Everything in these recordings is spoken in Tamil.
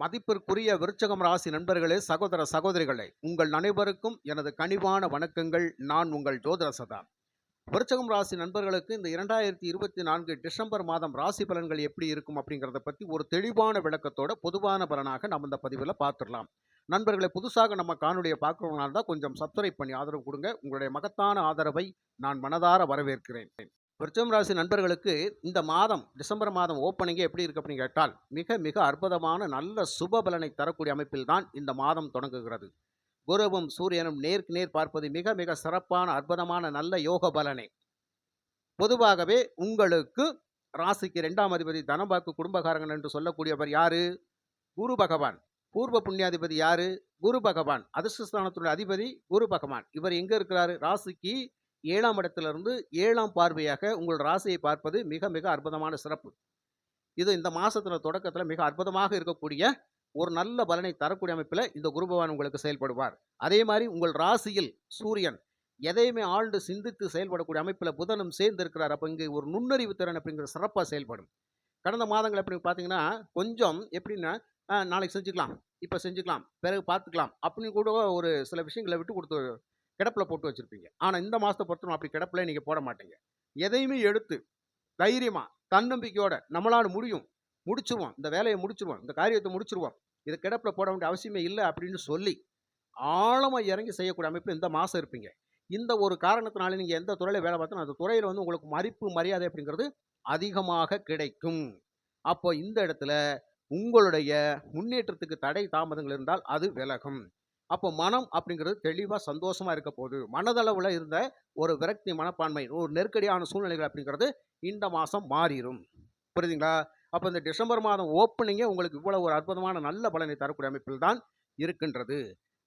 மதிப்பிற்குரிய விருச்சகம் ராசி நண்பர்களே சகோதர சகோதரிகளே உங்கள் அனைவருக்கும் எனது கனிவான வணக்கங்கள். நான் உங்கள் ஜோதிட சதா. விருச்சகம் ராசி நண்பர்களுக்கு இந்த இரண்டாயிரத்தி இருபத்தி நான்கு டிசம்பர் மாதம் ராசி பலன்கள் எப்படி இருக்கும் அப்படிங்கிறத பற்றி ஒரு தெளிவான விளக்கத்தோட பொதுவான பலனாக நம்ம இந்த பதிவில் பார்த்துடலாம். நண்பர்களை புதுசாக நம்ம காணொலியை பார்க்கறவங்களா கொஞ்சம் சப்ஸ்கிரைப் பண்ணி ஆதரவு கொடுங்க. உங்களுடைய மகத்தான ஆதரவை நான் மனதார வரவேற்கிறேன். விருச்சம் ராசி நண்பர்களுக்கு இந்த மாதம் டிசம்பர் மாதம் ஓப்பனிங்கே எப்படி இருக்கு அப்படின்னு கேட்டால் மிக மிக அற்புதமான நல்ல சுப பலனை தரக்கூடிய அமைப்பில் தான் இந்த மாதம் தொடங்குகிறது. குருவும் சூரியனும் நேருக்கு நேர் பார்ப்பது மிக மிக சிறப்பான அற்புதமான நல்ல யோக பலனை. பொதுவாகவே உங்களுக்கு ராசிக்கு ரெண்டாம் அதிபதி தனபாக்கு குடும்பகாரங்கள் என்று சொல்லக்கூடியவர் யாரு? குரு பகவான். பூர்வ புண்ணியாதிபதி யாரு? குரு பகவான். அதிர்ஷ்டஸ்தானத்துடைய அதிபதி குரு பகவான். இவர் எங்க இருக்கிறாரு? ராசிக்கு ஏழாம் இடத்திலிருந்து ஏழாம் பார்வையாக உங்கள் ராசியை பார்ப்பது மிக மிக அற்புதமான சிறப்பு. இது இந்த மாதத்தில் தொடக்கத்தில் மிக அற்புதமாக இருக்கக்கூடிய ஒரு நல்ல பலனை தரக்கூடிய அமைப்பில் இந்த குரு பகவான் உங்களுக்கு செயல்படுவார். அதே மாதிரி உங்கள் ராசியில் சூரியன் எதையுமே ஆழ்ந்து சிந்தித்து செயல்படக்கூடிய அமைப்பில் புதனும் சேர்ந்து இருக்கிறார் அப்போ இங்கே ஒரு நுண்ணறிவு திறன் அப்படிங்கிற சிறப்பாக செயல்படும். கடந்த மாதங்கள் எப்படி பார்த்தீங்கன்னா கொஞ்சம் எப்படின்னா நாளைக்கு செஞ்சுக்கலாம் இப்போ செஞ்சுக்கலாம் பிறகு பார்த்துக்கலாம் அப்படின்னு கூட ஒரு சில விஷயங்களை விட்டு கொடுத்து கிடப்பில் போட்டு வச்சுருப்பீங்க. ஆனால் இந்த மாதத்தை பொறுத்தவரை அப்படி கிடப்பில் நீங்கள் போட மாட்டீங்க. எதையுமே எடுத்து தைரியமாக தன்னம்பிக்கையோட நம்மளால முடியும். முடிச்சிருவோம். இந்த வேலையை முடிச்சிருவோம். இந்த காரியத்தை முடிச்சிருவோம். இதை கிடப்பில் போட வேண்டிய அவசியமே இல்லை அப்படின்னு சொல்லி ஆழமாக இறங்கி செய்யக்கூடிய அமைப்பு இந்த மாதம் இருப்பீங்க. இந்த ஒரு காரணத்தினால நீங்கள் எந்த துறையில் வேலை பார்த்தாலும் அந்த துறையில் வந்து உங்களுக்கு மதிப்பு மரியாதை அப்படிங்கிறது அதிகமாக கிடைக்கும். அப்போ இந்த இடத்துல உங்களுடைய முன்னேற்றத்துக்கு தடை தாமதங்கள் இருந்தால் அது விலகும். அப்போ மனம் அப்படிங்கிறது தெளிவாக சந்தோஷமாக இருக்க போகுது. மனதளவில் இருந்த ஒரு விரக்தி மனப்பான்மை ஒரு நெருக்கடியான சூழ்நிலைகள் அப்படிங்கிறது இந்த மாதம் மாறிடும் புரியுதுங்களா? அப்போ இந்த டிசம்பர் மாதம் ஓப்பனிங்கே உங்களுக்கு இவ்வளோ ஒரு அற்புதமான நல்ல பலனை தரக்கூடிய அமைப்பில் தான் இருக்கின்றது.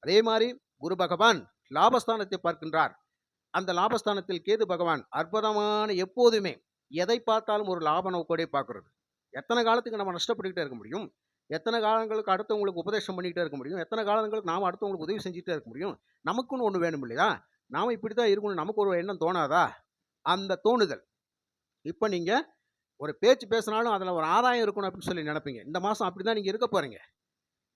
அதே மாதிரி குரு பகவான் லாபஸ்தானத்தை பார்க்கின்றார். அந்த லாபஸ்தானத்தில் கேது பகவான் அற்புதமான எப்போதுமே எதை பார்த்தாலும் ஒரு லாப நோக்கோடே பார்க்கறது. எத்தனை காலத்துக்கு நம்ம நஷ்டப்பட்டுக்கிட்டே இருக்க முடியும்? எத்தனை காலங்களுக்கு அடுத்தவங்களுக்கு உபதேசம் பண்ணிக்கிட்டே இருக்க முடியும்? எத்தனை காலங்களுக்கு நாம் அடுத்தவங்களுக்கு உதவி செஞ்சுட்டே இருக்க முடியும்? நமக்குன்னு ஒன்று வேணும் இல்லையா? நாம் இப்படி தான் இருக்கணும். நமக்கு ஒரு எண்ணம் தோணாதா? அந்த தோணுதல். இப்போ நீங்கள் ஒரு பேச்சு பேசினாலும் அதில் ஒரு ஆதாயம் இருக்கணும் அப்படின்னு சொல்லி நினைப்பீங்க. இந்த மாதம் அப்படி தான் நீங்கள் இருக்க போகிறீங்க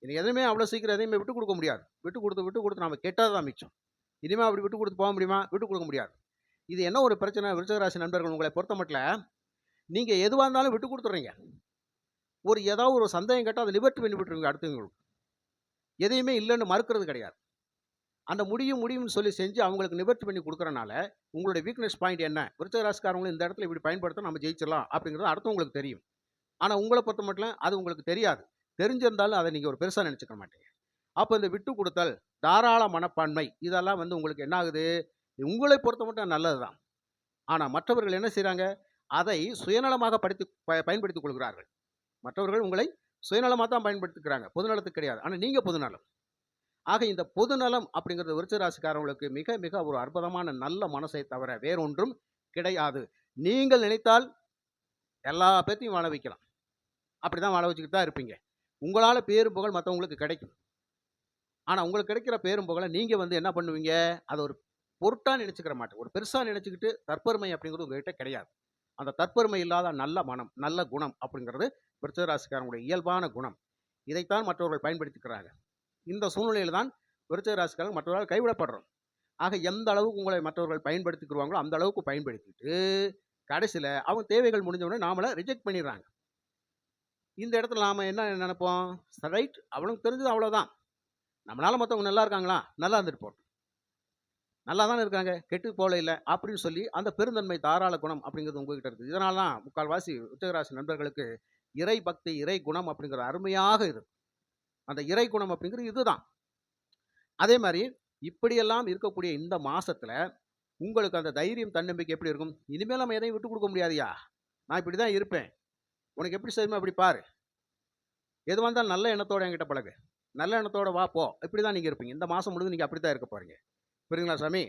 இது எதுவுமே அவ்வளோ சீக்கிரம் எதையுமே விட்டு கொடுக்க முடியாது. விட்டு கொடுத்து விட்டு கொடுத்து நம்ம கெட்டது தான் மிச்சம். இனிமேல் அப்படி விட்டு கொடுத்து போக முடியுமா? விட்டு கொடுக்க முடியாது. இது என்ன ஒரு பிரச்சனை? விருச்சகராசி நண்பர்கள் உங்களை பொறுத்த மட்டும் நீங்கள் எதுவாக இருந்தாலும் விட்டு கொடுத்துட்றீங்க ஒரு ஏதாவது ஒரு சந்தேகம் கேட்டால் அதை லிபர்ட்டி பண்ணி விட்டுருவீங்க அடுத்தவங்களுக்கு. எதையுமே இல்லைன்னு மறுக்கிறது கிடையாது. அந்த முடியும் முடியும்னு சொல்லி செஞ்சு அவங்களுக்கு நிவர்த்தி பண்ணி கொடுக்குறனால உங்களுடைய வீக்னஸ் பாயிண்ட் என்ன? விருச்சகராசிக்காரங்களும் இந்த இடத்துல இப்படி பயன்படுத்த நம்ம ஜெயிச்சிடலாம் அப்படிங்கிறது அடுத்தவங்களுக்கு தெரியும். ஆனால் உங்களை பொறுத்த மட்டும் அது உங்களுக்கு தெரியாது. தெரிஞ்சிருந்தாலும் அதை நீங்கள் ஒரு பெருசாக நினச்சிக்க மாட்டீங்க. அப்போ இந்த விட்டு கொடுத்தல் தாராள மனப்பான்மை இதெல்லாம் வந்து உங்களுக்கு என்ன ஆகுது? உங்களை பொறுத்த மட்டும் நல்லது தான் ஆனால் மற்றவர்கள் என்ன செய்கிறாங்க அதை சுயநலமாக படித்து ப பயன்படுத்திக் கொள்கிறார்கள். மற்றவர்கள் உங்களை சுயநலமாக தான் பயன்படுத்திக்கிறாங்க. பொதுநலத்துக்கு கிடையாது. ஆனால் நீங்கள் பொதுநலம் ஆக இந்த பொதுநலம் அப்படிங்கிறது விருச்சராசிக்காரவங்களுக்கு மிக மிக ஒரு அற்புதமான நல்ல மனசை தவிர வேறொன்றும் கிடையாது. நீங்கள் நினைத்தால் எல்லா பேர்த்தையும் வாழ வைக்கலாம். அப்படி தான் வாழ வச்சுக்கிட்டு தான் இருப்பீங்க. உங்களால் பேரும் புகழ் மற்றவங்களுக்கு கிடைக்கும். ஆனால் உங்களுக்கு கிடைக்கிற பேரும் புகழை நீங்கள் வந்து என்ன பண்ணுவீங்க? அதை ஒரு பொருட்டாக நினச்சிக்கிற மாட்டேன் ஒரு பெருசாக நினச்சிக்கிட்டு தற்பெருமை அப்படிங்கிறது உங்கள்கிட்ட கிடையாது. அந்த தற்பெருமை இல்லாத நல்ல மனம் நல்ல குணம் அப்படிங்கிறது விருச்சக ராசிக்காரங்களுடைய இயல்பான குணம். இதைத்தான் மற்றவர்கள் பயன்படுத்திக்கிறாங்க இந்த சூழ்நிலையில் தான் விருச்சக ராசிக்காரங்க மற்றவர்கள் கைவிடப்படுறோம். ஆக எந்த அளவுக்கு உங்களை மற்றவர்கள் பயன்படுத்திக்கிறாங்களோ அந்த அளவுக்கு பயன்படுத்திட்டு கடைசியில் அவங்க தேவைகள் முடிஞ்சவுடனே நாமளை ரிஜெக்ட் பண்ணிடுறாங்க. இந்த இடத்துல நாம் என்ன நினைப்போம்? ரைட் அவனுக்கு தெரிஞ்சது அவ்வளோதான் நம்மளால் மற்றவங்க நல்லா இருக்காங்களா? நல்லா இருந்துட்டு போட்டோம் நல்லா தானே இருக்காங்க? கெட்டு போல இல்லை அப்படின்னு சொல்லி அந்த பெருந்தன்மை தாராள குணம் அப்படிங்கிறது உங்ககிட்ட இருக்குது. இதனால தான் முக்கால்வாசி உச்சகராசி நண்பர்களுக்கு இறை பக்தி இறை குணம் அப்படிங்கிற அருமையாக இருக்கு அந்த இறை குணம் அப்படிங்கிறது இதுதான். அதே மாதிரி இப்படியெல்லாம் இருக்கக்கூடிய இந்த மாசத்துல உங்களுக்கு அந்த தைரியம் தன்னம்பிக்கை எப்படி இருக்கும்? இனிமேல் நம்ம எதையும் விட்டு கொடுக்க முடியாதியா? நான் இப்படி தான் இருப்பேன். உனக்கு எப்படி செய்யுமோ அப்படி பாரு. எது வந்தாலும் நல்ல எண்ணத்தோட என்கிட்ட பழகு. நல்ல எண்ணத்தோட வா போ. இப்படி தான் நீங்கள் இருப்பீங்க. இந்த மாதம் முழுது நீங்கள் அப்படி தான் இருக்க போகிறீங்க புரியுங்களா சாமி?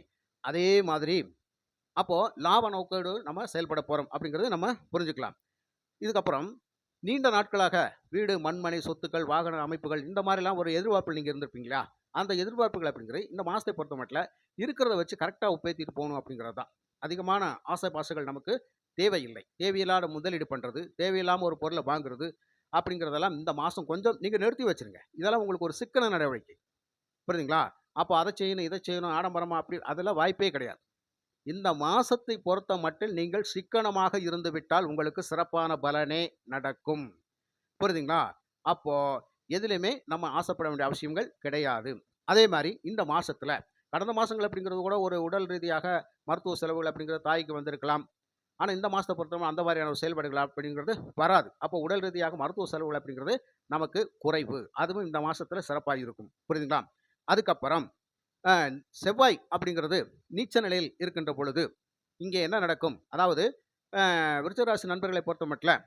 அதே மாதிரி அப்போது லாப நோக்கோடு நம்ம செயல்பட போகிறோம் அப்படிங்கிறது நம்ம புரிஞ்சுக்கலாம். இதுக்கப்புறம் நீண்ட நாட்களாக வீடு மண்மனை சொத்துக்கள் வாகன அமைப்புகள் இந்த மாதிரிலாம் ஒரு எதிர்பார்ப்பில் நீங்கள் இருந்திருப்பீங்களா? அந்த எதிர்பார்ப்புகள் அப்படிங்கிறது இந்த மாதத்தை பொறுத்த மட்டும் இருக்கிறத வச்சு கரெக்டாக உப்பேத்திட்டு போகணும் அப்படிங்கிறது தான். அதிகமான ஆசை பாசைகள் நமக்கு தேவையில்லை. தேவையில்லாத முதலீடு பண்ணுறது தேவையில்லாமல் ஒரு பொருளை வாங்குறது அப்படிங்கிறதெல்லாம் இந்த மாதம் கொஞ்சம் நீங்கள் நிறுத்தி வச்சிருங்க. இதெல்லாம் உங்களுக்கு ஒரு சிக்கன நடவடிக்கை. புரியுதுங்களா? அப்போ அதை செய்யணும் இதை செய்யணும் ஆடம்பரமாக அப்படி அதெல்லாம் வாய்ப்பே கிடையாது. இந்த மாசத்தை பொறுத்த மட்டில் நீங்கள் சிக்கனமாக இருந்துவிட்டால் உங்களுக்கு சிறப்பான பலனே நடக்கும். புரியுதுங்களா? அப்போ எதுலையுமே நம்ம ஆசைப்பட வேண்டிய அவசியங்கள் கிடையாது. அதே மாதிரி இந்த மாசத்துல கடந்த மாசங்கள் அப்படிங்கிறது கூட ஒரு உடல் ரீதியாக மருத்துவ செலவுகள் அப்படிங்கிறது தாய்க்கு வந்திருக்கலாம். ஆனால் இந்த மாதத்தை பொறுத்தவரை அந்த மாதிரியான செயல்பாடுகள் அப்படிங்கிறது வராது. அப்போ உடல் ரீதியாக மருத்துவ செலவுகள் அப்படிங்கிறது நமக்கு குறைவு. அதுவும் இந்த மாதத்தில் சிறப்பாக இருக்கும் புரியுதுங்களா? அதுக்கப்புறம் செவ்வாய் அப்படிங்கிறது நீச்ச நிலையில் இருக்கின்ற பொழுது இங்கே என்ன நடக்கும்? அதாவது விருச்சராசி நண்பர்களை பொறுத்த மட்டும்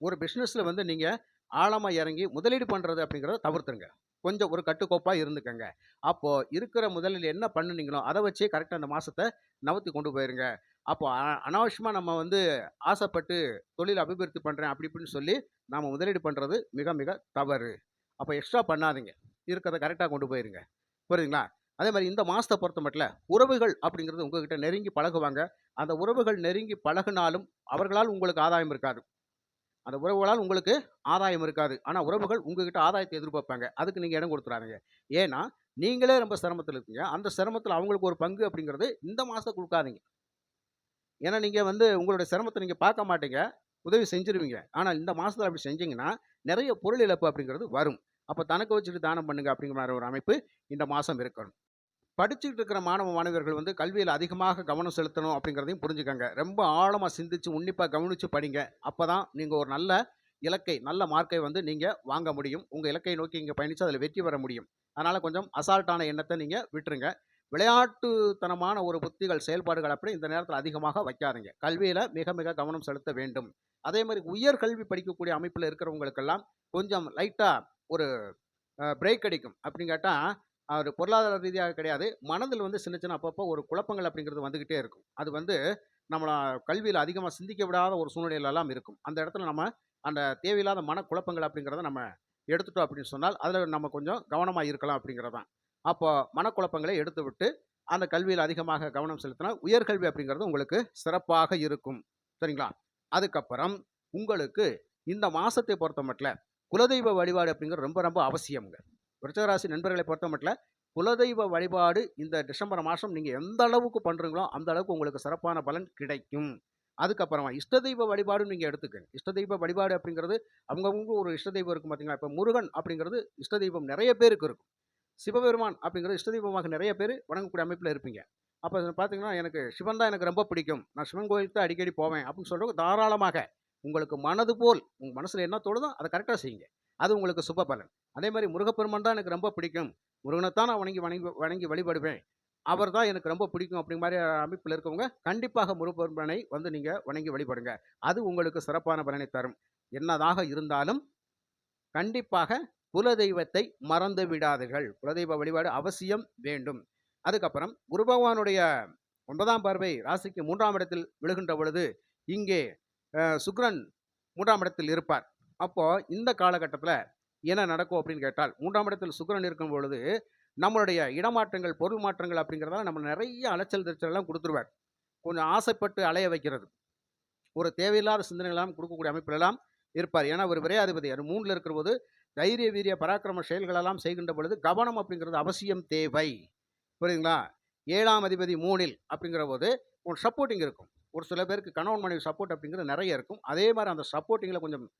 ஒரு பிஸ்னஸில் வந்து நீங்கள் ஆழமாக இறங்கி முதலீடு பண்ணுறது அப்படிங்கிறத தவிர்த்துருங்க. கொஞ்சம் ஒரு கட்டுக்கோப்பாக இருந்துக்கங்க. அப்போது இருக்கிற முதலில் என்ன பண்ணுனீங்களோ அதை வச்சே கரெக்டாக அந்த மாதத்தை நவத்தி கொண்டு போயிருங்க. அப்போ அனாவசியமாக நம்ம வந்து ஆசைப்பட்டு தொழில் அபிவிருத்தி பண்ணுறேன் அப்படி இப்படின்னு சொல்லி நாம் முதலீடு பண்ணுறது மிக மிக தவறு. அப்போ எக்ஸ்ட்ரா பண்ணாதீங்க. இருக்கிறத கரெக்டாக கொண்டு போயிருங்க. புரியுதுங்களா? அதே மாதிரி இந்த மாதத்தை பொறுத்த மட்டும் உறவுகள் அப்படிங்கிறது உங்ககிட்ட நெருங்கி பழகுவாங்க. அந்த உறவுகள் நெருங்கி பழகுனாலும் அவர்களால் உங்களுக்கு ஆதாயம் இருக்காது. அந்த உறவுகளால் உங்களுக்கு ஆதாயம் இருக்காது. ஆனால் உறவுகள் உங்ககிட்ட ஆதாயத்தை எதிர்பார்ப்பாங்க. அதுக்கு நீங்கள் இடம் கொடுத்துறாங்க ஏன்னா நீங்களே ரொம்ப சிரமத்தில் இருக்கீங்க. அந்த சிரமத்தில் அவங்களுக்கு ஒரு பங்கு அப்படிங்கிறது இந்த மாதத்தை கொடுக்காதீங்க. ஏன்னா நீங்கள் வந்து உங்களுடைய சிரமத்தை நீங்கள் பார்க்க மாட்டீங்க. உதவி செஞ்சிருவீங்க. ஆனால் இந்த மாதத்தில் அப்படி செஞ்சீங்கன்னா நிறைய பொருள் இழப்பு அப்படிங்கிறது வரும். அப்போ தனக்கு வச்சுட்டு தானம் பண்ணுங்க அப்படிங்கிற மாதிரி ஒரு அமைப்பு இந்த மாதம் இருக்கணும். படிச்சுக்கிட்டு இருக்கிற மாணவ மாணவர்கள் வந்து கல்வியில் அதிகமாக கவனம் செலுத்தணும் அப்படிங்கிறதையும் புரிஞ்சுக்கங்க. ரொம்ப ஆழமாக சிந்திச்சு உன்னிப்பாக கவனித்து படிங்க. அப்போ தான் நீங்கள் ஒரு நல்ல இலக்கை நல்ல மார்க்கை வந்து நீங்கள் வாங்க முடியும். உங்கள் இலக்கை நோக்கி இங்கே பயணித்து அதில் வெற்றி பெற முடியும். அதனால் கொஞ்சம் அசால்ட்டான எண்ணத்தை நீங்கள் விட்டுருங்க. விளையாட்டுத்தனமான ஒரு புத்திகள் செயல்பாடுகள் அப்படி இந்த நேரத்தில் அதிகமாக வைக்காதீங்க. கல்வியில் மிக மிக கவனம் செலுத்த வேண்டும். அதே மாதிரி உயர்கல்வி படிக்கக்கூடிய அமைப்பில் இருக்கிறவங்களுக்கெல்லாம் கொஞ்சம் லைட்டாக ஒரு பிரேக் அடிக்கும். அப்படின்னு கேட்டால் அவர் பொருளாதார ரீதியாக கிடையாது. மனதில் வந்து சின்ன சின்ன அப்பப்போ ஒரு குழப்பங்கள் அப்படிங்கிறது வந்துக்கிட்டே இருக்கும். அது வந்து நம்மளை கல்வியில் அதிகமாக சிந்திக்க விடாத ஒரு சூழ்நிலையிலலாம் இருக்கும். அந்த இடத்துல நம்ம அந்த தேவையில்லாத மனக்குழப்பங்கள் அப்படிங்கிறத நம்ம எடுத்துட்டோம் அப்படின்னு சொன்னால் அதில் நம்ம கொஞ்சம் கவனமாக இருக்கலாம் அப்படிங்கிறதான். அப்போ மனக்குழப்பங்களை எடுத்து விட்டு அந்த கல்வியில் அதிகமாக கவனம் செலுத்தினால் உயர்கல்வி அப்படிங்கிறது உங்களுக்கு சிறப்பாக இருக்கும். சரிங்களா? அதுக்கப்புறம் உங்களுக்கு இந்த மாதத்தை பொறுத்த மட்டும் குலதெய்வ வழிபாடு அப்படிங்கிறது ரொம்ப ரொம்ப அவசியம்ங்க. விருச்சகராசி நண்பர்களை பொறுத்த மட்டும் குலதெய்வ வழிபாடு இந்த டிசம்பர் மாதம் நீங்கள் எந்த அளவுக்கு பண்ணுறீங்களோ அந்த அளவுக்கு உங்களுக்கு சிறப்பான பலன் கிடைக்கும். அதுக்கப்புறமா இஷ்ட தெய்வ வழிபாடும் நீங்கள் எடுத்துக்கங்க. இஷ்ட தெய்வ வழிபாடு அப்படிங்கிறது அவங்கவுங்க ஒரு இஷ்ட தெய்வம் இருக்கும் பார்த்தீங்களா இப்போ முருகன் அப்படிங்கிறது இஷ்ட தெய்வம் நிறைய பேருக்கு இருக்கும். சிவபெருமான் அப்படிங்கிறது இஷ்ட தெய்வமாக நிறைய பேர் வணங்கக்கூடிய அமைப்பில் இருப்பீங்க. அப்போ பார்த்தீங்கன்னா எனக்கு சிவன் தான் எனக்கு ரொம்ப பிடிக்கும். நான் சிவன் கோயிலுக்கு தான் அடிக்கடி போவேன் அப்படின்னு சொல்கிறவங்க தாராளமாக உங்களுக்கு மனது போல் உங்கள் மனசில் என்ன தோணுதோ அதை கரெக்டாக செய்யுங்க. அது உங்களுக்கு சுப பலன். அதே மாதிரி முருகப்பெருமான் தான் எனக்கு ரொம்ப பிடிக்கும். முருகனைத்தான் நான் வணங்கி வணங்கி வணங்கி வழிபடுவேன். அவர் தான் எனக்கு ரொம்ப பிடிக்கும் அப்படிங்க மாதிரி அமைப்பில் இருக்கவங்க கண்டிப்பாக முருகப்பெருமானை வந்து நீங்கள் வணங்கி வழிபடுங்க. அது உங்களுக்கு சிறப்பான பலனை தரும். என்னதாக இருந்தாலும் கண்டிப்பாக குலதெய்வத்தை மறந்து விடாதீர்கள். குலதெய்வ வழிபாடு அவசியம் வேண்டும். அதுக்கப்புறம் குரு பகவானுடைய ஒன்பதாம் பார்வை ராசிக்கு மூன்றாம் இடத்தில் விழுகின்ற பொழுது இங்கே சுக்ரன் மூன்றாம் இடத்தில் இருப்பார். அப்போ இந்த காலகட்டத்தில் என்ன நடக்கும் அப்படின்னு கேட்டால் மூன்றாம் இடத்தில் சுக்கிரன் இருக்கும் பொழுது நம்மளுடைய இடமாற்றங்கள் பொருள் மாற்றங்கள் அப்படிங்கிறதால நம்ம நிறைய அலைச்சல் திருச்சல் கொடுத்துருவார். கொஞ்சம் ஆசைப்பட்டு அலைய வைக்கிறது. ஒரு தேவையில்லாத சிந்தனைகளாம் கொடுக்கக்கூடிய அமைப்பிலெல்லாம் இருப்பார். ஏன்னா ஒரு விரையாதிபதி அது மூணில் இருக்கிற போது தைரிய வீரிய பராக்கிரம செயல்களெல்லாம் செய்கின்ற பொழுது கவனம் அப்படிங்கிறது அவசியம் தேவை. புரியுதுங்களா? ஏழாம் அதிபதி மூணில் அப்படிங்கிற போது ஒரு சப்போர்ட்டிங் இருக்கும். ஒரு சில பேருக்கு கணவன் மனைவி சப்போர்ட் அப்படிங்கிறது நிறைய இருக்கும். அதே மாதிரி அந்த சப்போர்ட்டிங்கில் கொஞ்சம்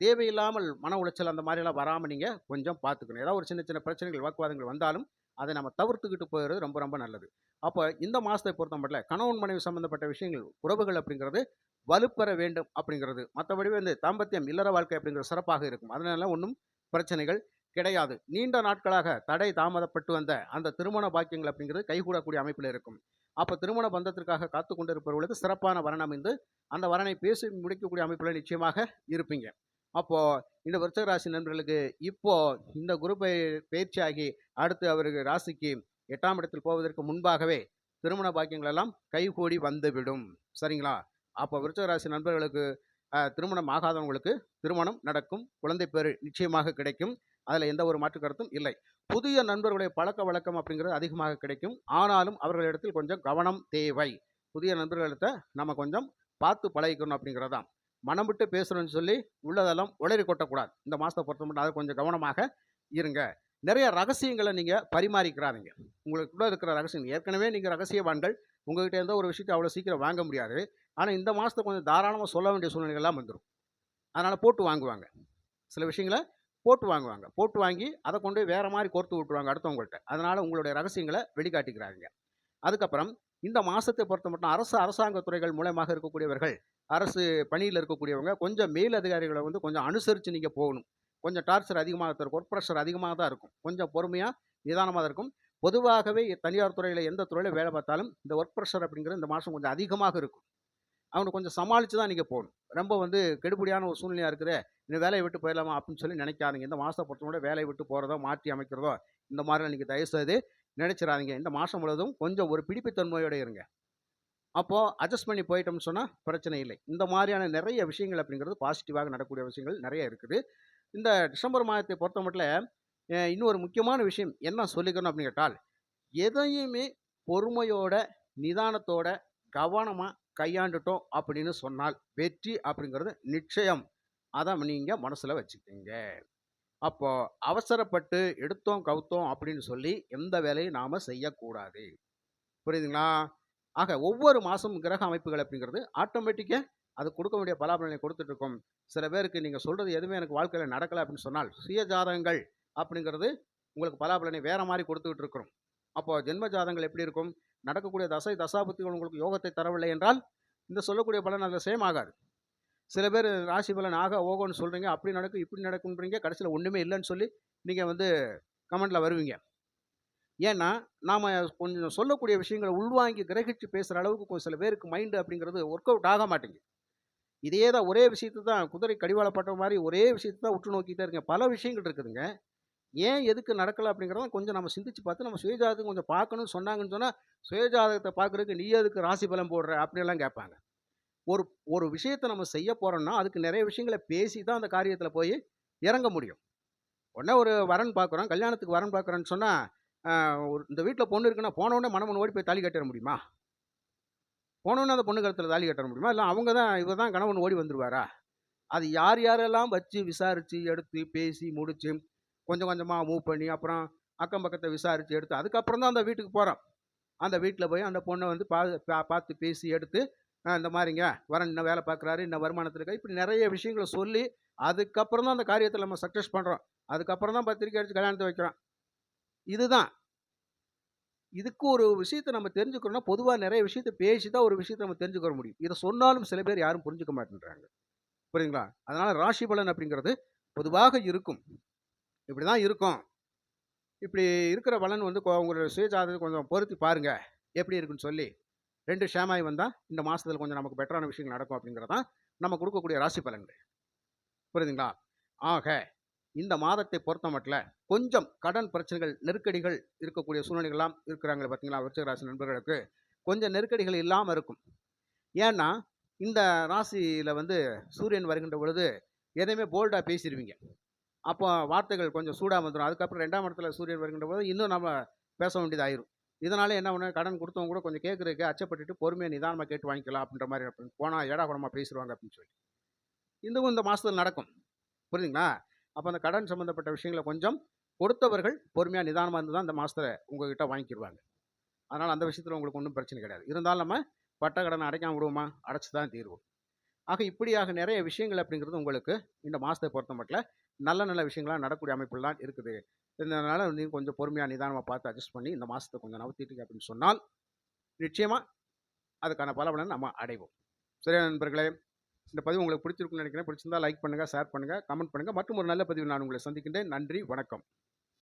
தேவையில்லாமல் மன உளைச்சல் அந்த மாதிரிலாம் வராமல் நீங்கள் கொஞ்சம் பார்த்துக்கணும் ஏதாவது ஒரு சின்ன சின்ன பிரச்சனைகள் வாக்குவாதங்கள் வந்தாலும் அதை நம்ம தவிர்த்துக்கிட்டு போயிடுறது ரொம்ப ரொம்ப நல்லது. அப்போ இந்த மாதத்தை பொறுத்த மட்டும் கணவன் மனைவி சம்மந்தப்பட்ட விஷயங்கள் உறவுகள் அப்படிங்கிறது வலுப்பெற வேண்டும் அப்படிங்கிறது. மற்றபடி வந்து தாம்பத்தியம் இல்லற வாழ்க்கை அப்படிங்கிறது சிறப்பாக இருக்கும். அதனால ஒன்றும் பிரச்சனைகள் கிடையாது. நீண்ட நாட்களாக தடை தாமதப்பட்டு வந்த அந்த திருமண பாக்கியங்கள் அப்படிங்கிறது கைகூடக்கூடிய அமைப்பில் இருக்கும். அப்போ திருமண பந்தத்திற்காக காத்து கொண்டிருப்பவர்களுக்கு சிறப்பான வரன் அமைந்து அந்த வரனை பேசி முடிக்கக்கூடிய அமைப்பில் நிச்சயமாக இருப்பீங்க. அப்போது இந்த விருச்சக ராசி நண்பர்களுக்கு இப்போது இந்த குரு பயிற்சியாகி அடுத்து அவர்கள் ராசிக்கு எட்டாம் இடத்தில் போவதற்கு முன்பாகவே திருமண பாக்கியங்கள் எல்லாம் கைகூடி வந்துவிடும். சரிங்களா? அப்போ விருச்சக ராசி நண்பர்களுக்கு திருமணம் ஆகாதவங்களுக்கு திருமணம் நடக்கும். குழந்தை பேர் நிச்சயமாக கிடைக்கும். அதில் எந்த ஒரு மாற்று கருத்தும் இல்லை. புதிய நண்பர்களுடைய பழக்க வழக்கம் அப்படிங்கிறது அதிகமாக கிடைக்கும். ஆனாலும் அவர்களிடத்தில் கொஞ்சம் கவனம் தேவை. புதிய நண்பர்களிடத்தை நம்ம கொஞ்சம் பார்த்து பழகிக்கணும் அப்படிங்கிறதான் மனம் விட்டு பேசணும்னு சொல்லி உள்ளதெல்லாம் உளறி கொட்டக்கூடாது. இந்த மாதத்தை பொறுத்த மட்டும் அதை கொஞ்சம் கவனமாக இருங்க. நிறைய ரகசியங்களை நீங்கள் பரிமாறிக்கிறாதீங்க. உங்களுக்குள்ள இருக்கிற ரகசியம். ஏற்கனவே நீங்கள் ரகசியவான்கள். உங்கள்கிட்ட இருந்த ஒரு விஷயத்தை அவ்வளோ சீக்கிரம் வாங்க முடியாது. ஆனால் இந்த மாதத்தை கொஞ்சம் தாராளமாக சொல்ல வேண்டிய சூழ்நிலைகள்லாம் வந்துடும் அதனால் போட்டு வாங்குவாங்க. சில விஷயங்களை போட்டு வாங்குவாங்க. போட்டு வாங்கி அதை கொண்டு போய் வேறு மாதிரி கோர்த்து விட்டுருவாங்க அடுத்தவங்கள்ட்ட. அதனால் உங்களுடைய ரகசியங்களை வெளிக்காட்டிக்கிறாங்க. அதுக்கப்புறம் இந்த மாதத்தை பொறுத்த மட்டும் அரசு அரசாங்க துறைகள் மூலமாக இருக்கக்கூடியவர்கள் அரசு பணியில் இருக்கக்கூடியவங்க கொஞ்சம் மேல் அதிகாரிகளை வந்து கொஞ்சம் அனுசரித்து நீங்கள் போகணும். கொஞ்சம் டார்ச்சர் அதிகமாக இருக்கும். ஒர்க் ப்ரெஷர் அதிகமாக தான் இருக்கும். கொஞ்சம் பொறுமையாக நிதானமாக தான் இருக்கும். பொதுவாகவே தனியார் துறையில் எந்த துறையில் வேலை பார்த்தாலும் இந்த ஒர்க் ப்ரெஷர் அப்படிங்கிறது இந்த மாதம் கொஞ்சம் அதிகமாக இருக்கும். அவனை கொஞ்சம் சமாளித்து தான் நீங்கள் போகணும் ரொம்ப வந்து கெடுபடியான ஒரு சூழ்நிலையாக இருக்குது இந்த வேலையை விட்டு போயிடலாமா? அப்படின்னு சொல்லி நினைக்காதீங்க. இந்த மாதத்தை வேலையை விட்டு போகிறதோ மாற்றி அமைக்கிறதோ இந்த மாதிரிலாம் நீங்கள் தயவுசெய்து நினைச்சிடாதீங்க. இந்த மாதம் முழுவதும் கொஞ்சம் ஒரு பிடிப்புத்தன்மையோடு இருங்க. அப்போது அட்ஜஸ்ட் பண்ணி போயிட்டோம்னு சொன்னால் பிரச்சனை இல்லை. இந்த மாதிரியான நிறைய விஷயங்கள் அப்படிங்கிறது பாசிட்டிவாக நடக்கக்கூடிய விஷயங்கள் நிறைய இருக்குது. இந்த டிசம்பர் மாதத்தை பொறுத்த மட்டும் இன்னொரு முக்கியமான விஷயம் என்ன சொல்லிக்கணும் அப்படின்னு கேட்டால் எதையுமே பொறுமையோட நிதானத்தோட கவனமாக கையாண்டுட்டோம் அப்படின்னு சொன்னால் வெற்றி அப்படிங்கிறது நிச்சயம். அதை நீங்கள் மனசில் வச்சுக்கிங்க அப்போது அவசரப்பட்டு எடுத்தோம் கவுத்தோம் அப்படின்னு சொல்லி எந்த வேலையும் நாம் செய்யக்கூடாது. புரியுதுங்களா? ஆக ஒவ்வொரு மாதமும் கிரக அமைப்புகள் அப்படிங்கிறது ஆட்டோமேட்டிக்காக அது கொடுக்க வேண்டிய பலாபலனை கொடுத்துட்ருக்கோம் சில பேருக்கு நீங்கள் சொல்கிறது எதுவுமே எனக்கு வாழ்க்கையில் நடக்கலை அப்படின்னு சொன்னால் சுயஜாதகங்கள் அப்படிங்கிறது உங்களுக்கு பலாபலனை வேறு மாதிரி கொடுத்துக்கிட்டு இருக்கிறோம். அப்போது ஜென்மஜாதங்கள் எப்படி இருக்கும்? நடக்கக்கூடிய தசை தசாபத்திகள் உங்களுக்கு யோகத்தை தரவில்லை என்றால் இந்த சொல்லக்கூடிய பலன் அதில் சேம் ஆகாது. சில பேர் ராசி பலன் ஆக ஓகோன்னு சொல்கிறீங்க அப்படி நடக்கும் இப்படி நடக்குன்றீங்க கடைசியில் ஒன்றுமே இல்லைன்னு சொல்லி நீங்கள் வந்து கமெண்டில் வருவீங்க. ஏன்னா நாம் கொஞ்சம் சொல்லக்கூடிய விஷயங்களை உள்வாங்கி கிரகிச்சு பேசுகிற அளவுக்கு கொஞ்சம் சில பேருக்கு மைண்டு அப்படிங்கிறது ஒர்க் அவுட் ஆக மாட்டேங்குது. இதே தான் ஒரே விஷயத்தை தான் குதிரை கடிவாளப்பட்ட மாதிரி ஒரே விஷயத்தை தான் உற்று நோக்கிட்டே இருக்கேன். பல விஷயங்கள் இருக்குதுங்க. ஏன் எதுக்கு நடக்கலை அப்படிங்கிறத கொஞ்சம் நம்ம சிந்திச்சு பார்த்து நம்ம சுயஜாதகம் கொஞ்சம் பார்க்கணும்னு சொன்னாங்கன்னு சொன்னால் சுயஜாதகத்தை பார்க்குறதுக்கு நீ எதுக்கு ராசி பலம் போடுற அப்படியெல்லாம் கேட்பாங்க. ஒரு ஒரு விஷயத்தை நம்ம செய்ய போகிறோம்னா அதுக்கு நிறைய விஷயங்களை பேசி தான் அந்த காரியத்தில் போய் இறங்க முடியும். உடனே ஒரு வரன் பார்க்குறோம் கல்யாணத்துக்கு வரன் பார்க்குறோன்னு சொன்னால் ஒரு இந்த வீட்டில் பொண்ணு இருக்குன்னா போனவுடனே மனமன் ஓடி போய் தாலி கட்டிட முடியுமா? போனோடனே அந்த பொண்ணு கருத்தில் தாலி கட்டிட முடியுமா? இல்லை அவங்க தான் இவர் தான் கணவன் ஓடி வந்துடுவாரா அது யார் யாரெல்லாம் வச்சு விசாரித்து எடுத்து பேசி முடித்து கொஞ்சம் கொஞ்சமாக மூவ் பண்ணி அப்புறம் அக்கம் பக்கத்தை விசாரித்து எடுத்து அதுக்கப்புறம் தான் அந்த வீட்டுக்கு போகிறோம் அந்த வீட்டில் போய் அந்த பொண்ணை வந்து பா பார்த்து பேசி எடுத்து இந்த மாதிரிங்க வரன் இன்னும் வேலை பார்க்குறாரு இன்னும் வருமானத்தில் இருக்கா இப்படி நிறைய விஷயங்களை சொல்லி அதுக்கப்புறம் தான் அந்த காரியத்தில் நம்ம சக்ஸஸ் பண்ணுறோம் அதுக்கப்புறம் தான் பத்திரிக்கை அடித்து கல்யாணத்தை வைக்கிறோம். இதுதான். இதுக்கு ஒரு விஷயத்தை நம்ம தெரிஞ்சுக்கிறோம்னா பொதுவாக நிறைய விஷயத்த பேசி தான் ஒரு விஷயத்தை நம்ம தெரிஞ்சுக்க முடியும். இதை சொன்னாலும் சில பேர் யாரும் புரிஞ்சுக்க மாட்டேன்றாங்க. புரியுங்களா அதனால் ராசி பலன் அப்படிங்கிறது பொதுவாக இருக்கும். இப்படி தான் இருக்கும். இப்படி இருக்கிற பலன் வந்து கொ- உங்களோட சுயஜாதகத்தை கொஞ்சம் பொருத்தி பாருங்கள் எப்படி இருக்குன்னு சொல்லி. ரெண்டு ஷேமாய் வந்தால் இந்த மாதத்தில் கொஞ்சம் நமக்கு பெட்டரான விஷயங்கள் நடக்கும் அப்படிங்கிறதான் நம்ம கொடுக்கக்கூடிய ராசி பலன்கள். புரியுதுங்களா? ஆக இந்த மாதத்தை பொறுத்த மட்டும் கொஞ்சம் கடன் பிரச்சனைகள் நெருக்கடிகள் இருக்கக்கூடிய சூழ்நிலைகள்லாம் இருக்கிறாங்க பார்த்தீங்களா விருச்சிக ராசி நண்பர்களுக்கு. கொஞ்சம் நெருக்கடிகள் இல்லாமல் இருக்கும். ஏன்னா இந்த ராசியில் வந்து சூரியன் வருகின்ற பொழுது எதையுமே போல்டாக பேசிடுவீங்க அப்போ வார்த்தைகள் கொஞ்சம் சூடாக வந்துடும் அதுக்கப்புறம் ரெண்டாம் இடத்துல சூரியன் வருகின்ற போது இன்னும் நம்ம பேச வேண்டியதாயிரும். இதனால என்ன பண்ண கடன் கொடுத்தவங்க கூட கொஞ்சம் கேட்குறதுக்கு அச்சப்பட்டுட்டு பொறுமையாக நிதானமாக கேட்டு வாங்கிக்கலாம் அப்படின்ற மாதிரி போனால் ஏடா குடமாக பேசிடுவாங்க அப்படின்னு சொல்லி இதுவும் இந்த மாதத்தில் நடக்கும். புரியுதுங்களா அப்போ அந்த கடன் சம்மந்தப்பட்ட விஷயங்களை கொஞ்சம் கொடுத்தவர்கள் பொறுமையாக நிதானமாக இருந்து தான் இந்த மாதத்தில் உங்ககிட்ட வாங்கிக்கிடுவாங்க அதனால் அந்த விஷயத்தில் உங்களுக்கு ஒன்றும் பிரச்சனை கிடையாது. இருந்தாலும் நம்ம பட்ட கடனை அடைக்காம விடுவோமா? அடைச்சி தான் தீர்வோம். ஆக இப்படியாக நிறைய விஷயங்கள் அப்படிங்கிறது உங்களுக்கு இந்த மாதத்தை பொறுத்த மட்டும் நல்ல நல்ல விஷயங்களாக நடக்கூடிய அமைப்புலாம் இருக்குது. இதனால் நீங்கள் கொஞ்சம் பொறுமையாக நிதானமாக பார்த்து அட்ஜஸ்ட் பண்ணி இந்த மாதத்தை கொஞ்சம் நவுத்திட்டீங்க அப்படின்னு சொன்னால் நிச்சயமாக அதுக்கான பலவனை நம்ம அடைவோம். சரியா நண்பர்களே? இந்த பதிவு உங்களுக்கு பிடிச்சிருக்குன்னு நினைக்கிறேன். பிடிச்சிருந்தா லைக் பண்ணுங்கள் ஷேர் பண்ணுங்கள் கமெண்ட் பண்ணுங்கள் மற்றும் ஒரு நல்ல பதிவு நான் உங்களை சந்திக்கின்றேன். நன்றி வணக்கம்.